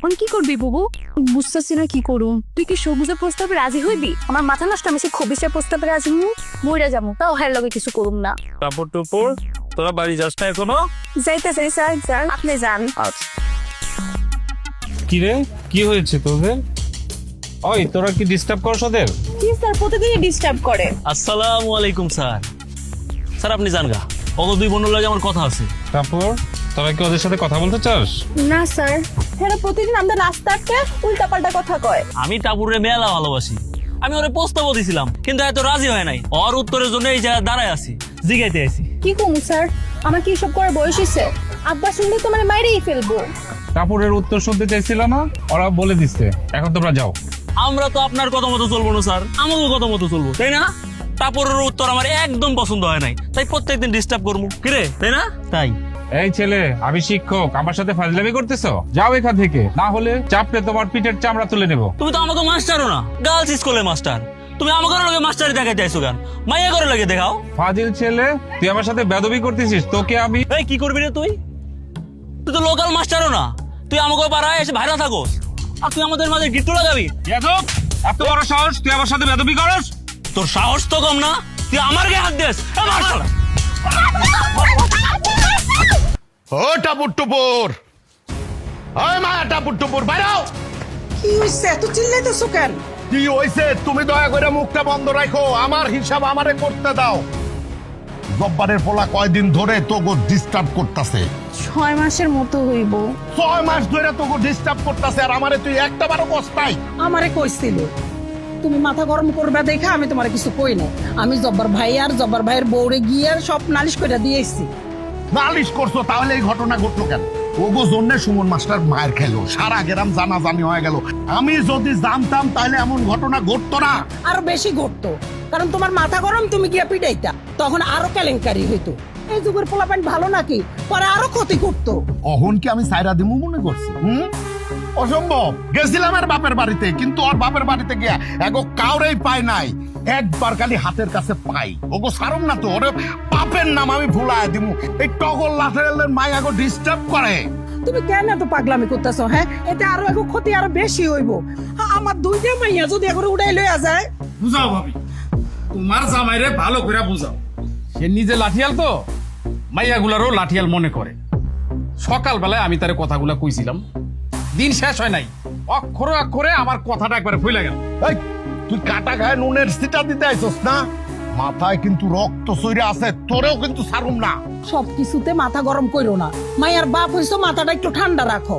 এখন কি করবি বুবু? বুঝতেছি না কি করুম। তুই কি সবুজের প্রস্তাবে রাজি হইবি? আমার মাথা নষ্ট আমি সে খবিসের প্রস্তাবে রাজি হই মইরা যাব তাও লগে কিছু করুম না। কাপড় টুপুর তোরা বাড়ি যাস না এখনও? যাইতেছে স্যার স্যার আপনি যান। কি রে? কি হয়েছে তোদের? ওই তোরা কি ডিস্টার্ব করছ ওদের? কি স্যার প্রতিদিনই ডিস্টার্ব করে। আসসালামু আলাইকুম স্যার। স্যার আপনি জান গা। অত দুই বোনের লাগে আমার কথা আছে। কাপড়? তোরা কি ওদের সাথে কথা বলতে চাস? না স্যার। হ্যাঁ প্রতিদিন আমাদের রাস্তাতে উল্টা পাল্টা কথা কয়। আমি টাপুরে মেলা ভালোবাসি। আমি ওরে প্রস্তাবও দিছিলাম কিন্তু এত রাজি হয় নাই। ওর উত্তরের জন্য এই জায়গায় দাঁড়ায় আছি জিগাইতে আছি কি কম স্যার? আমার কি সব করে বয়স হয়েছে আব্বা শুনলে তোমার মাইরেই ফেলব। উত্তর শুনতে চাইছিল না ওরা বলে দিচ্ছে। এখন তোমরা যাও। আমরা তো আপনার কথা মতো চলবো না স্যার। আমাকে কথা মতো চলবো তাই না? টাপুরের উত্তর আমার একদম পছন্দ হয় নাই তাই প্রত্যেকদিন ডিস্টার্ব করব। কিরে তাই না? তাই। এই ছেলে আমি শিক্ষক আমার সাথে ফাজলামি করতেছো? যাও এখান থেকে। না হলে চাপড়ে তোমার পিঠের চামড়া তুলে নেব। তুমি তো আমাকে মাস্টারও না গার্লস স্কুলে মাস্টার। তুমি আমাকে লগে মাস্টারি দেখাইতে আইছো গান মাইয়া করে লাগে দেখাও। ফাজিল ছেলে তুই আমার সাথে বেদবি করতেছিস? তোকে আমি এই কি করবি রে তুই? তুই তো লোকাল মাস্টারও না। তুই আমাকে পাড়ায় এসে ভাইরা থাকোস। আর তুই আমাদের মাঝে গিট্টু লাগাবি। বেদব এত বড় সাহস তুই আমার সাথে বেদবি করস? তোর সাহস তো কম না। তুই আমার গায়ে হাত দিস। শালা। ও টাপুর টুপুর। ওই মায়া টাপুর টুপুর বাইরাও। কি হইছে? এত চিল্লাইতেছো কেন? কি হইছে? তুমি দয়া করে মুখটা বন্ধ রাখো। আমার হিসাব আমারে করতে দাও। জব্বারের পোলা কয়দিন ধরে তোগো ডিস্টার্ব করতেছে। ছয় মাসের মতো হইব। ছয় মাস ধরে তোগো ডিস্টার্ব করতেছে আর আমারে তুই একটা বারো কষ্টাই আমারে কইছিল তুমি মাথা গরম করবে দেখা আমি তোমার কিছু কই না আমি জব্বার ভাই আর জব্বার ভাইয়ের বউরে গিয়ে সব নালিশ করে দিয়েছি নালিশ করছ তাহলে এই ঘটনা ঘটলো কেন? ওগো জন্য সুমন মাস্টার মায়ের খেলো সারা গ্রাম জানাজানি হয়ে গেল। আমি যদি জানতাম তাহলে এমন ঘটনা ঘটতো না। আরও বেশি ঘটতো কারণ তোমার মাথা গরম তুমি গিয়ে পিটাইতা তখন আরও কেলেঙ্কারি হইতো। এই যুগের পোলাপান ভালো নাকি? পরে আরও ক্ষতি করতো। অহন কি আমি সাইরা দিমু মনে করছি? হুম? অসম্ভব। গেছিলাম আর বাপের বাড়িতে কিন্তু ওর বাপের বাড়িতে গিয়া এগো কাউরেই পায় নাই। একবার খালি হাতের কাছে পাই। ওগো সারম না তো ওরে পাপের নাম আমি ভুলায় দিমু। এই টগর লাঠের মাই আগো ডিস্টার্ব করে। তুমি কেন এত পাগলামি করতেছো হ্যাঁ? এতে আরও এখন ক্ষতি আরও বেশি হইব। আমার দুইটা মাইয়া যদি এখন উড়াই লইয়া যায়। বুঝাও ভাবি তোমার জামাইরে ভালো করে বুঝাও। সে নিজে লাঠিয়াল তো মাইয়াগুলারও লাঠিয়াল মনে করে। সকালবেলায় আমি তার কথাগুলা কইছিলাম। দিন শেষ হয় নাই অক্ষরে অক্ষরে আমার কথাটা একবারে ভুলে গেল। এই তুই কাটা খায় নুনের সিটা দিতে আইছস না? মাথায় কিন্তু রক্ত সইরে আছে, তোরেও কিন্তু সারুম না। সব কিছুতে মাথা গরম কইরো না। মাইয়ার বাপ হইছো মাথাটা একটু ঠান্ডা রাখো।